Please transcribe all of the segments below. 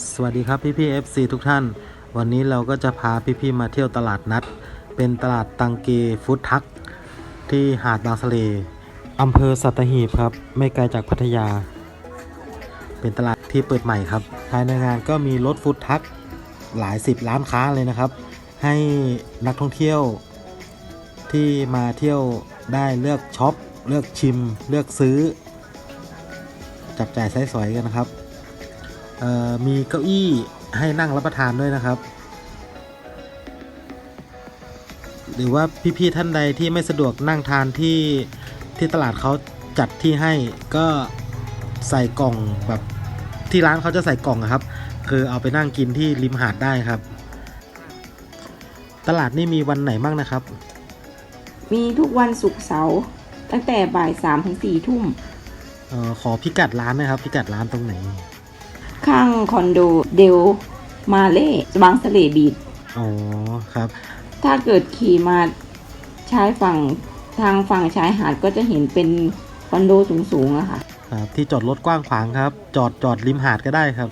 สวัสดีครับพี่พี่ FC ทุกท่าน วันนี้เราก็จะพาพี่พี่มาเที่ยวตลาดนัด เป็นตลาดตังเกฟู้ดทัก ที่หาดบางสะเลอำเภอสัตหีบครับ ไม่ไกลจากพัทยา เป็นตลาดที่เปิดใหม่ครับ ภายในงานก็มีรถฟู้ดทักหลายสิบร้านค้าเลยนะครับ ให้นักท่องเที่ยวที่มาเที่ยวได้เลือกช็อป เลือกชิม เลือกซื้อ จับจ่ายใช้สอยกันนะครับ มีเก้าอี้ให้นั่งรับประทานด้วยนะครับ หรือว่าพี่ๆท่านใดที่ไม่สะดวกนั่งทานที่ที่ตลาดเขาจัดที่ให้ก็ใส่กล่องแบบที่ร้านเขาจะใส่กล่องอะครับ คือเอาไปนั่งกินที่ริมหาดได้ครับ ตลาดนี่มีวันไหนบ้างนะครับ มีทุกวันศุกร์เสาร์ตั้งแต่บ่ายสามถึงสี่ทุ่ม เออขอพิกัดร้านนะครับ พิกัดร้านตรงไหน ข้างคอนโดเดลมาเล่บางสะเลบีดอ๋อครับ ถ้าเกิดขี่มาชายฝั่งทางฝั่งชายหาดก็จะเห็นเป็นคอนโดสูงๆอะค่ะ ครับ ที่จอดรถกว้างขวางครับ จอดจอดริมหาดก็ได้ครับ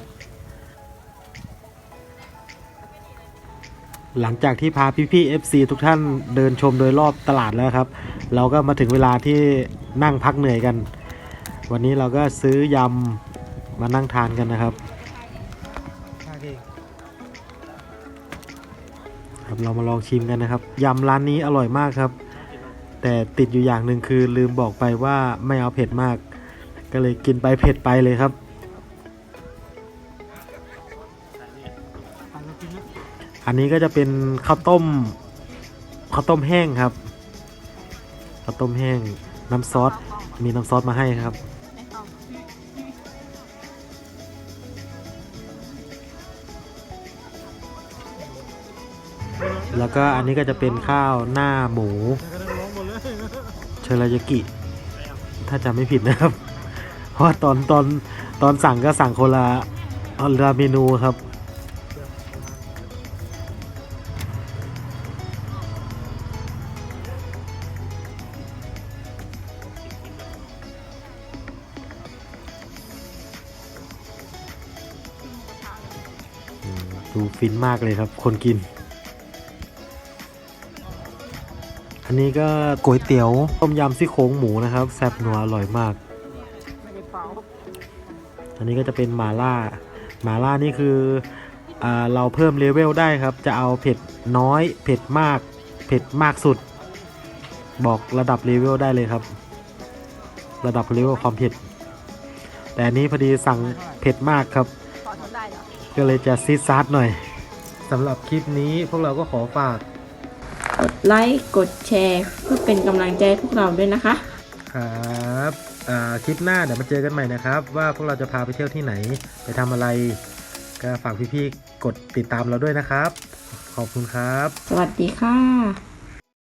หลังจากที่พาพี่ๆ FC ทุกท่านเดินชมโดยรอบตลาดแล้วครับ เราก็มาถึงเวลาที่นั่งพักเหนื่อยกัน วันนี้เราก็ซื้อยำ มานั่งทานกันนะครับครับเรามาลองชิมกันนะครับยำร้านนี้อร่อยมากครับ แต่ติดอยู่อย่างหนึ่งคือลืมบอกไปว่าไม่เอาเผ็ดมาก ก็เลยกินไปเผ็ดไปเลยครับอันนี้ก็จะเป็นข้าวต้มข้าวต้มแห้งครับข้าวต้มแห้งน้ำซอสมีน้ำซอสมาให้ครับ แล้วก็อันนี้ก็จะเป็นข้าวหน้าหมู เชอรายากิ ถ้าจำไม่ผิดนะครับ เพราะตอนตอนตอนสั่งก็สั่งคนละคนละเมนูครับ ดูฟินมากเลยครับคนกิน อันนี้ก็ก๋วยเตี๋ยวต้มยำซี่โครงหมูนะครับแซ่บนัวอร่อยมาก อันนี้ก็จะเป็นมาล่ามาล่านี่คืออเราเพิ่มเลเวลได้ครับ จะเอาเผ็ดน้อยเผ็ดมากเผ็ดมากสุด บอกระดับเลเวลได้เลยครับ ระดับเลเวลความเผ็ด แต่อันนี้พอดีสั่งเผ็ดมากครับ ก็เลยจะซีดซาร์ดหน่อยสำหรับคลิปนี้พวกเราก็ขอฝาก กดไลค์ กดแชร์ เพื่อเป็นกำลังใจให้พวกเราด้วยนะคะ ครับอ่าคลิปหน้าเดี๋ยวมาเจอกันใหม่นะครับ ว่าพวกเราจะพาไปเที่ยวที่ไหน ไปทำอะไร ก็ฝากพี่ๆกดติดตามเราด้วยนะครับ ขอบคุณครับ สวัสดีค่ะ